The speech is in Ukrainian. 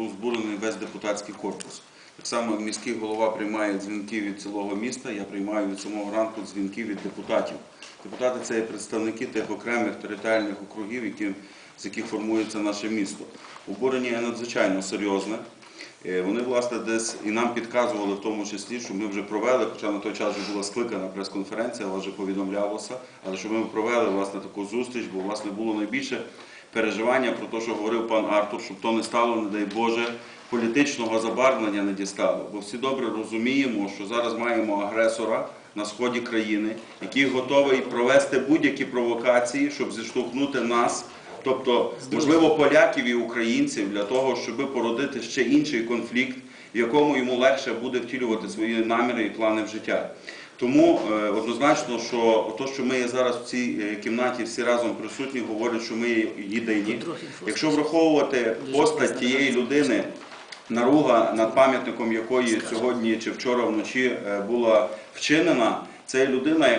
був збурений весь депутатський корпус. Так само міський голова приймає дзвінки від цілого міста, я приймаю від самого ранку дзвінки від депутатів. Депутати це є представники тих окремих територіальних округів, з яких формується наше місто. Обурення є надзвичайно серйозне. Е, Вони, власне, десь і нам підказували в тому числі, що ми вже провели, хоча на той час вже була скликана прес-конференція, але вже повідомлялося, але що ми провели власне таку зустріч, бо власне було найбільше переживання про те, що говорив пан Артур, щоб то не стало, не дай Боже, політичного забарвлення не дістало. Бо всі добре розуміємо, що зараз маємо агресора на сході країни, який готовий провести будь-які провокації, щоб зіштовхнути нас. Тобто, можливо, поляків і українців для того, щоб породити ще інший конфлікт, в якому йому легше буде втілювати свої наміри і плани в життя. Тому е, однозначно, що те, що ми є зараз в цій е, кімнаті всі разом присутні, говорять, що ми є єдині. Якщо враховувати постать тієї людини, наруга над пам'ятником якої сьогодні чи вчора вночі е, була вчинена, це людина,